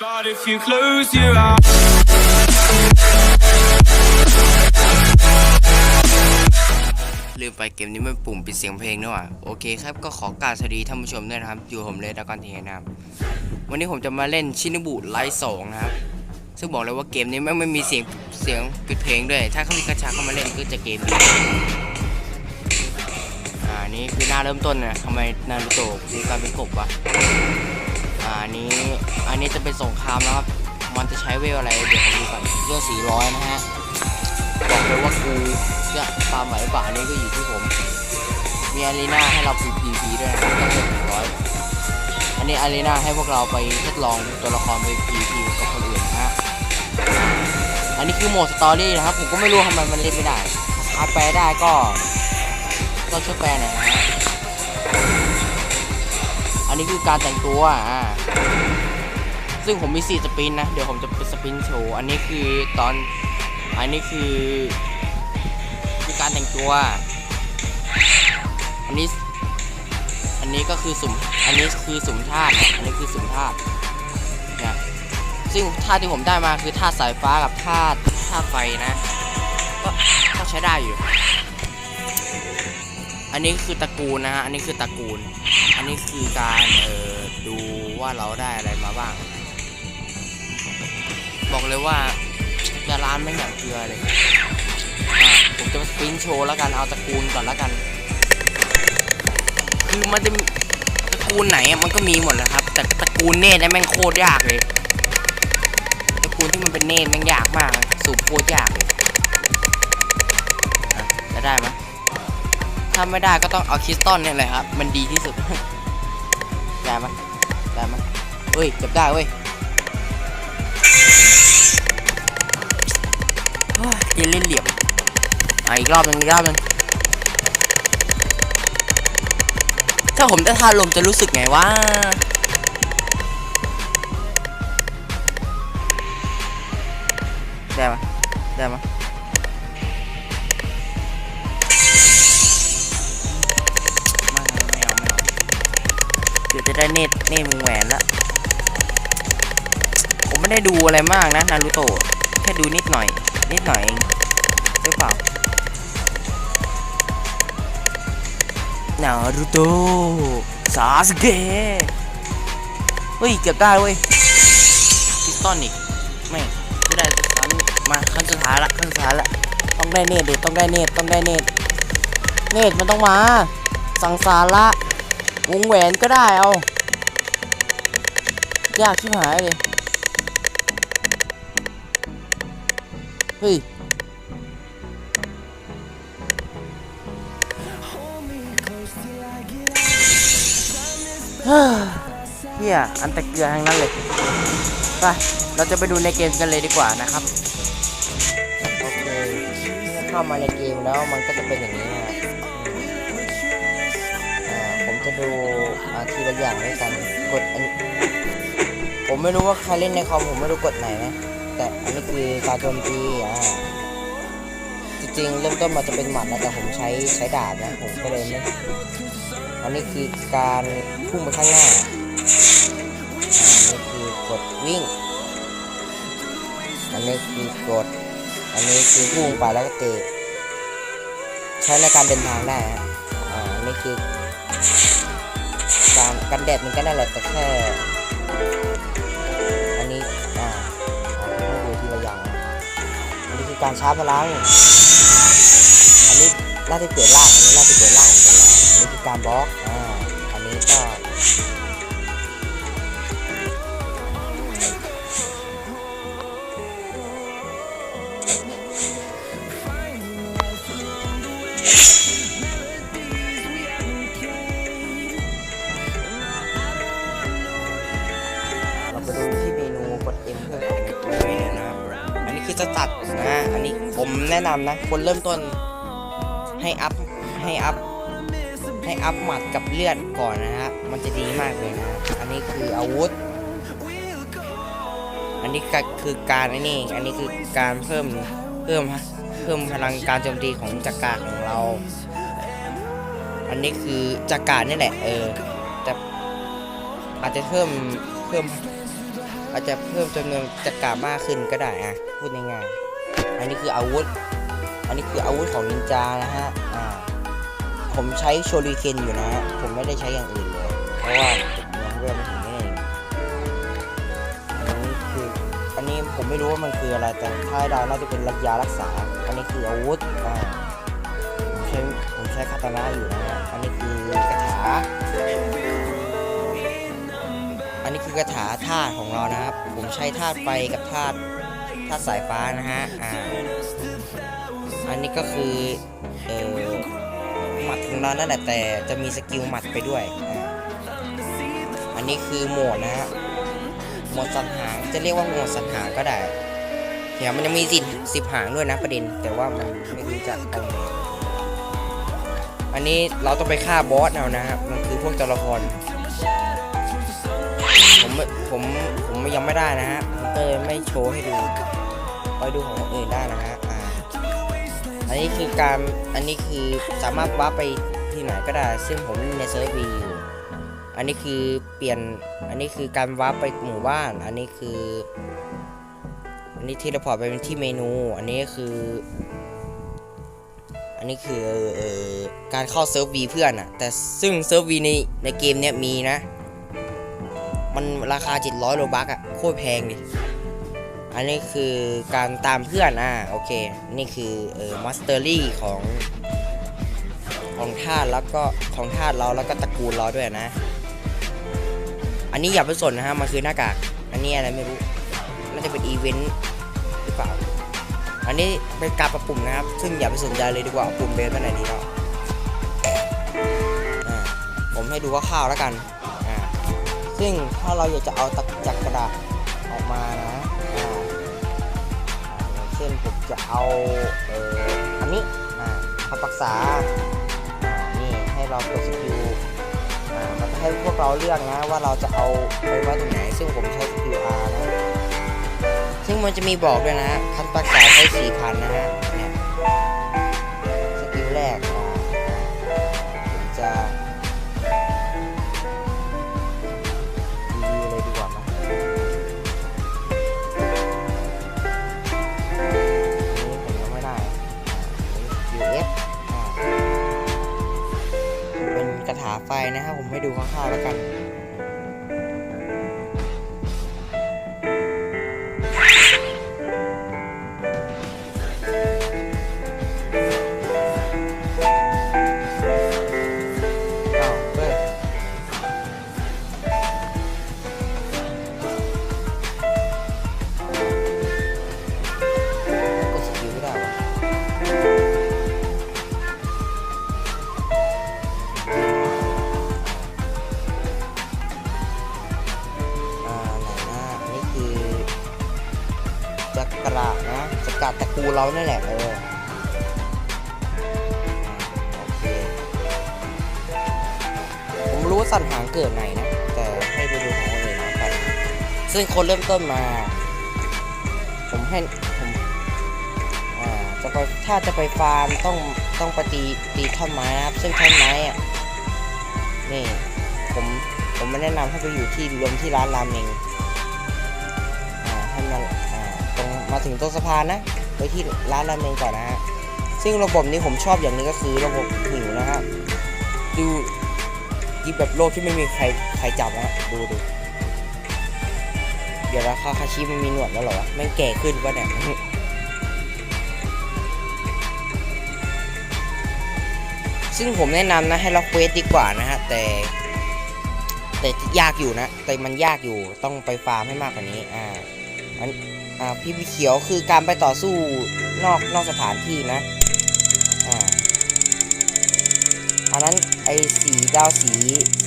But if you close your eyes. ลืมไปเกมนี้มันปุ่มปิดเสียงเพลงด้วยว่ะโอเคครับก็ขอกรารสวัสดีท่านผู้ชมด้วยนะครับ อยู่ผมเลยดากอนเทนะครับ วันนี้ผมจะมาเล่นชินบุไลท์สองนะครับ ซึ่งบอกเลยว่าเกมนี้ไม่ไม่มีเสียงเสียงปิดเพลงด้วย ถ้าเขามีกระชาเข้ามาเล่นก็จะเกมดีอ่านี่คือหน้าเริ่มต้นนะทำไมนารูโตะคือกลายเป็นกบวะอ่าอันนี้ อันนี้จะเป็นสงครามนะครับ มันจะใช้เวลอะไรเดี๋ยวผมดูก่อนเรื่อง400นะฮะ บอกเลยว่ากูจะตามไหวป่านี้ก็อยู่ที่ผม มีอารีนาให้เรา PVP ด้วยนะครับก็เป็นร้อยอันนี้อารีนาให้พวกเราไปทดลองตัวละครไป PVP กับคนอื่นนะฮะ อันนี้คือโหมดสตอรี่นะครับ ผมก็ไม่รู้ทำไมมันเล่นไม่ได้ถ้าแปลได้ก็ก็ช่วยแปลหน่อยนะฮะอันนี้คือการแต่งตัวอ่า ซึ่งผมมี4สปินนะ เดี๋ยวผมจะเป็นสปินโชว์ อันนี้คือตอน อันนี้คือคือการแต่งตัว อันนี้ อันนี้ก็คือสุ่ม อันนี้คือสุ่มธาตุนะอันนี้คือสุ่มธาตุเนี่ยซึ่งธาตุที่ผมได้มาคือธาตุสายฟ้ากับธาตุธาตุไฟนะ ก็ก็ใช้ได้อยู่ อันนี้คือตระกูลนะฮะ อันนี้คือตระกูล อันนี้คือการเอ่อดูว่าเราได้อะไรมาบ้าง บอกเลยว่าจะร้านไม่อย่างเกลือเลย ผมจะมาสปรินท์โชว์แล้วกันเอาตระกูลก่อนแล้วกัน คือมันจะตระกูลไหนมันก็มีหมดแหละครับ แต่ตระกูลเนตรเนี่ยแม่งโคตรยากเลย ตระกูลที่มันเป็นเนตแม่งยากมาก สูบโคตรยากเลยจะได้ไหมถ้าไม่ได้ก็ต้องเอาคริสตัลเนี่ยแหละครับ มันดีที่สุด ได้ไหมได้ไหมเฮ้ยเก็บได้เว้ย ยเล่นเล่นเหลี่ยมอะอีกรอบหนึงอีกรอบหนึงถ้าผมจะทาลมจะรู้สึกไงวะได้ไหมได้ไหมไม่ไม่เอาไม่เอาเดี๋ยวจะได้เนตเนตมึงแหวนละผมไม่ได้ดูอะไรมากนะ นารูโตะ แค่ดูนิดหน่อย นิดหน่อยเองหรือเปล่านารูโตะซาสเกะเฮ้ย เกือบได้เว้ยพิสตอนอีกไม่ไม่ได้ครั้งมาขั้นสุดท้ายละขั้นสุดท้ายละต้องได้เนตเด็ดต้องได้เนตต้องได้เนตเนตมันต้องมา สังสาระวงแหวนก็ได้เอา ยากชิบหายเลย เฮ้ยเฮียอันตะเกียทั้งนั้นเลยไปเราจะไปดูในเกมกันเลยดีกว่านะครับโอเคเข้ามาในเกมแล้วมันก็จะเป็นอย่างนี้นะครับผมจะดูทีละอย่างด้วยกันกดอันผมไม่รู้ว่าใครเล่นในคอมผมไม่รู้กดไหนนะ แต่อันนี้คือการโจมตีอ่าจริงๆเริ่มต้นมาจะเป็นหมัดนะแต่ผมใช้ใช้ดาบนะผมก็เลยไม่อันนี้คือการพุ่งไปข้างหน้าอ่านี่คือกดวิ่ง อันนี้คือกด อันนี้คือพุ่งไปแล้วก็เตะใช้ในการเดินทางได้ฮะอ่านี่คือการกันแดดมันก็ได้แหละแต่แค่ การชาร์จพลัง อันนี้น่าจะเปลี่ยนร่าง อันนี้น่าจะเปลี่ยนร่างผมจำได้อันนี้คือการบล็อก อ่า อันนี้ก็เนำนะ คนเริ่มต้นให้อัพให้อัพให้อัพหมัดกับเลือดก่อนนะฮะ มันจะดีมากเลยนะ อันนี้คืออาวุธ อันนี้ก็คือการอ้นี่อันนี้คือการเพิ่มเพิ่มเพิ่มพลังการโจมตีของจักรของเรา อันนี้คือจักรนี่แหละ เออ แต่อาจจะเพิ่มเพิ่ม อาจจะเพิ่มจำนวนจักรามากขึ้นก็ได้อะพูดง่ายๆอันนี้คืออาวุธ อันนี้คืออาวุธของนินจานะฮะอ่าผมใช้โชริเคนอยู่นะฮะผมไม่ได้ใช้อย่างอื่นเลยเพราะว่าผมยังเวลไม่ถึงนี่เองอันนี้คืออันนี้ผมไม่รู้ว่ามันคืออะไรแต่ถ้าให้เดาวน่าจะเป็นรักยารักษา อันนี้คืออาวุธอ่าผมใช้ผมใช้คาตานะอยู่นะฮะอันนี้คือกระถาอันนี้คือกระถาธาตุของเรานะครับ ผมใช้ธาตุไฟกับธาตุธาตุสายฟ้านะฮะอ่า อันนี้ก็คือเออหมัดของเรานั่นแหละแต่จะมีสกิลหมัดไปด้วย อันนี้คือโหมดนะฮะโหมดสันหางจะเรียกว่าโหมดสันหางก็ได้เดี๋ยวมันจะมีสิบสิบหางด้วยนะประเด็น แต่ว่ามันไม่รู้จักตรงไหนอันนี้เราต้องไปฆ่าบอสเอานะฮะมันคือพวกตัวละครผมผมผมยังไม่ได้นะฮะผมก็เลยไม่โชว์ให้ดูไปดูของคนอื่นได้นะฮะ อันนี้คือการอันนี้คือสามารถวาไปที่ไหนก็ได้ ซึ่งผมเล่นในเซิร์ฟวีอยู่อันนี้คือเปลี่ยนอันนี้คือการวาไปหมู่บ้าน อันนี้คือ อันนี้เทเลพอร์ตไปเป็นที่เมนู อันนี้คือ อันนี้คือเอ่อการเข้าเซิร์ฟวีเพื่อนอะแต่ซึ่งเซิร์ฟวีในในเกมเนี้ยมีนะ มันราคา700โลบักอะโคตรแพงดิ อันนี้คือการตามเพื่อนอะโอเค นี่คือเออมาสเตอรี่ของของทาแล้วก็ของทาเราแล้วก็ตระกูลเราด้วยนะ อันนี้อย่าไปสนนะฮะมันคือหน้ากาก อันนี้อะไรไม่รู้น่าจะเป็นอีเวนต์หรือเปล่า อันนี้เป็นการประปุ่มนะครับ ซึ่งอย่าไปสนใจเลยดีกว่าปุ่มเบสไปไหนดีแล้วอ่าผมให้ดูคร่าวๆแล้วกัน ซึ่งถ้าเราอยากจะเอาตะจักรกระดาษออกมานะ จะเอาเอ่ออันนี้อ่าคำปรึกษาอ่านี่ให้เรากดสกิลอ่ามันจะให้พวกเราเลือกนะว่าเราจะเอาไปไว้ตรงไหน ซึ่งผมใช้สกิล R นะ ซึ่งมันจะมีบอกด้วยนะคำปรึกษาใช้สี่พันนะฮะเนี่ย ระถาไฟนะครับผมให้ดูคร่าวๆแล้วกัน รูเรานั่นแหละเออโอเคผมรู้ว่าสันหางเกิดไหนนะ แต่ให้ไปดูของคนอื่นแล้วกันซึ่งคนเริ่มต้นมา ผมให้ผมอ่าจะไปถ้าจะไปฟาร์มต้องต้องไปตีตีท่อนไม้นะครับ ซึ่งท่อนไม้อะนี่ผมผมไม่แนะนำให้ไปอยู่ที่รวมที่ร้านรามเมงอ่าให้มันอ่าตรงมาถึงตรงสะพานนะ ไปที่ร้านราเมงก่อนนะฮะซึ่งระบบนี้ผมชอบอย่างนึงก็คือระบบหิวนะฮะดูยิบแบบโลกที่ไม่มีใครใครจับนะดูดูเดี๋ยวราคาคาชิมันมีหนวดแล้วเหรอวะแม่งแก่ขึ้นปะเนี่ยซึ่งผมแนะนำนะให้เราเวสดีกว่านะฮะแต่ แต่ยากอยู่นะ แต่มันยากอยู่ต้องไปฟาร์มให้มากกว่านี้อ่าอัน อ่าพี่เขียวคือการไปต่อสู้นอกนอกสถานที่นะอ่าอันนั้นไอ้สีดาวสี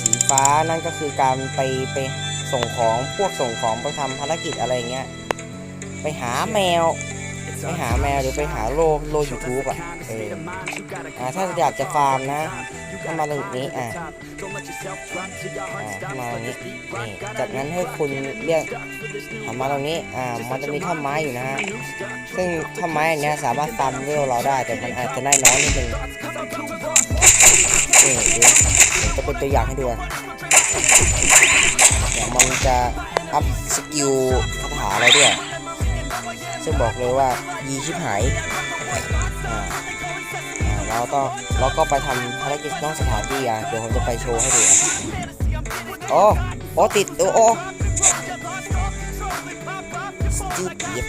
สีฟ้านั่นก็คือการไปไปส่งของพวกส่งของไปทำภารกิจอะไรเงี้ยไปหาแมวไปหาแมวหรือไปหาโลโลยูทูบอะเอออ่าถ้าอยากจะฟาร์มนะ ก็มาตรงนี้อะอ่าเข้ามาตรงนี้นี่จากนั้นให้คุณเรียกหันมาตรงนี้อ่ามันจะมีท่อนไม้อยู่นะฮะซึ่งท่อนไม้อันนี้สามารถฟาร์มเวลเราได้แต่มันอาจจะได้น้อยนิดนึงนี่ดูจะเป็นตัวอย่างให้ดูอะเดี๋ยมันจะอัพสกิลคาถาอะไรด้วยซึ่งบอกเลยว่าดีชิบหายอ่า เราต้องเราก็ไปทำภารกิจนอกสถานที่อะเดี๋ยวผมจะไปโชว์ให้ดูอะโอ้โอ้ติดโอ้โอ้สติดติด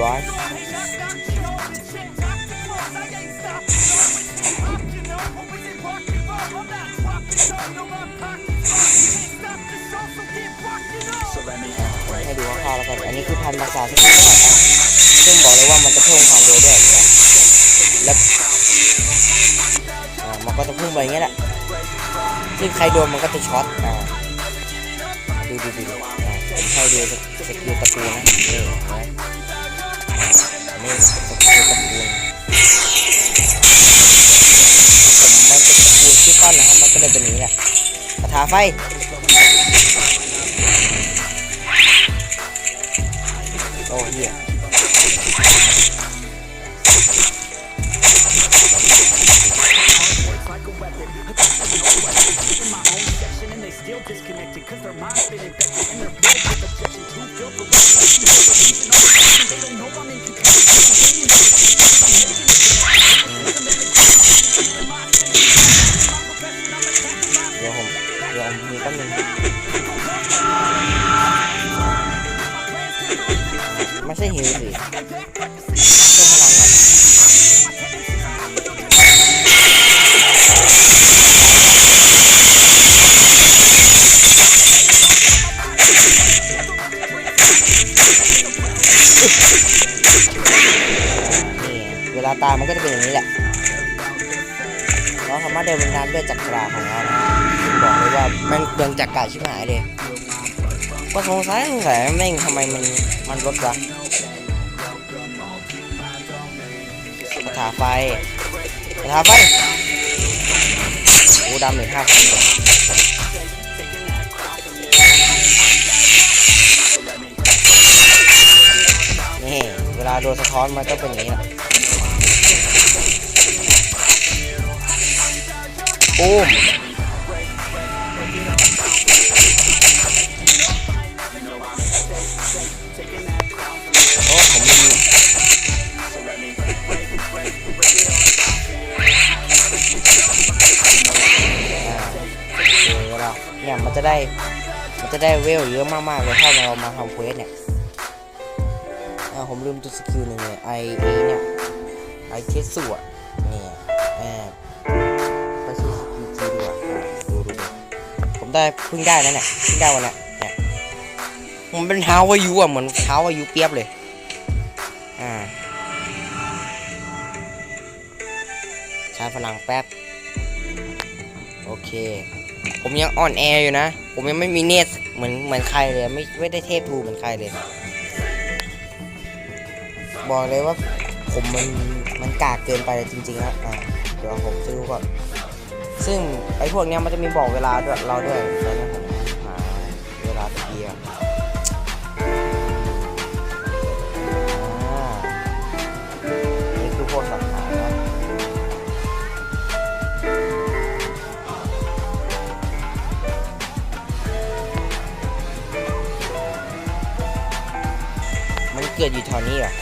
วอช ดูคร่าวๆแล้วกัน อันนี้คือพันภาษาที่ผมอะซึ่งบอกเลยว่ามันจะเพิ่มความเร็วด้วยเหมือนกันแล้วมันก็จะพุ่งไปอย่างเงี้ยแหละซึ่งใครโดนมันก็จะช็อตอ่าดูดูดูอ่าผมให้ดูสกิลตะปูนะเห็นไหมอันนี้สกิลตะปูผมมันเป็นตะปูที่ก้อนนะครับ มันก็เลยเป็นอย่างนี้แหละกระถาไฟ ไม่ใช่หิวสิเพิ่มพลังก่อนนี่ไงเวลาตายมันก็จะเป็นอย่างนี้แหละ เราสามารถเดินบนน้ำด้วยจักราของเรานะ ว่าแม่งจักรกาชิบหายเลยก็สงสัยสงสัยแม่งทำไมมันมันลดวะกระถาไฟกระถาไฟโอ้ดำหนึ่งห้าพันเลยนี่เวลาโดนสะท้อนมันก็เป็นอย่างนี้แหละปุ้มโอ้ ได้ มันจะได้เวลเยอะมากๆเลยถ้าเรามาทำเควสเนี่ยผมลืมตัวสกิลหนึ่งเลยไอเอเนี่ยไอเทสสุอะเนี่ยแอบไปซื้อสกิลจีดีกว่าดูดูผมได้เพิ่งได้นั่นแหละเพิ่งได้วันนี้เนี่ยผมเป็นเท้าวายุอะเหมือนเท้าวายุเปียบเลยอ่าชาร์จพลังแป๊บโอเค ผมยังอ่อนแออยู่นะ ผมยังไม่มีเนสเหมือนเหมือนใครเลยไม่ไม่ได้เทพทูเหมือนใครเลย บอกเลยว่าผมมันมันกากเกินไปจริงๆแล้วอ่าเดี๋ยวผมจะดูก่อนซึ่งไอ้พวกเนี้ยมันจะมีบอกเวลาด้วยเราด้วยนะ กิดอยู่แถวนี้เหรอ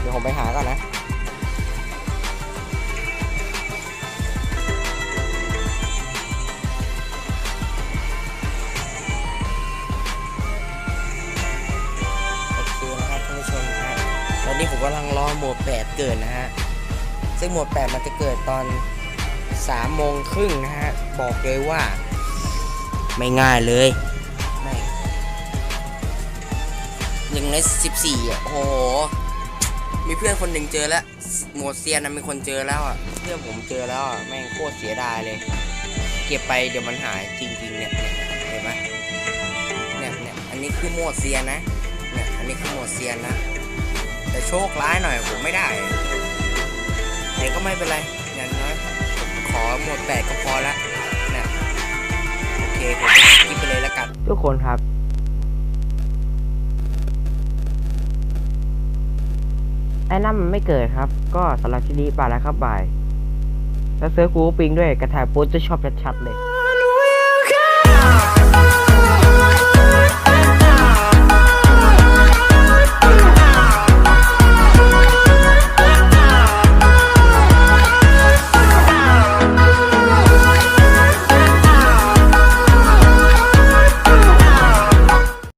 เดี๋ยวผมไปหาก่อนนะอนะครับท่านผู้ชมนะฮะตอนนี้ผมกำลังรอหมด8 เกิดนะฮะ ซึ่งหมด8 มันจะเกิดตอน3โมงครึ่งนะฮะ บอกเลยว่า ไม่ง่ายเลย นึ่งในสิบสี่อะโอ้โห มีเพื่อนคนหนึ่งเจอแล้วโหมดเซียนนะมีคนเจอแล้วอะ เพื่อนผมเจอแล้วอะ แม่งโคตรเสียดายเลย เก็บไปเดี๋ยวมันหายจริงๆเนี่ยเนี่ยเห็นไหมเนี่ยเนี่ยอันนี้คือโหมดเซียนนะ เนี่ยอันนี้คือโหมดเซียนนะ แต่โชคร้ายหน่อยผมไม่ได้แต่ก็ไม่เป็นไรอย่างน้อยขอหมดแปดก็พอละเนี่ยโอเคผมกิปไปเลยแล้วกัน ทุกคนครับ ไอ้นั่นมันไม่เกิดครับ ก็สำหรับที่นี้ไปแล้วครับบาย แล้วเซิร์ฟกูปิงด้วยกระถ่ายโพสจะชอบชัดๆเลย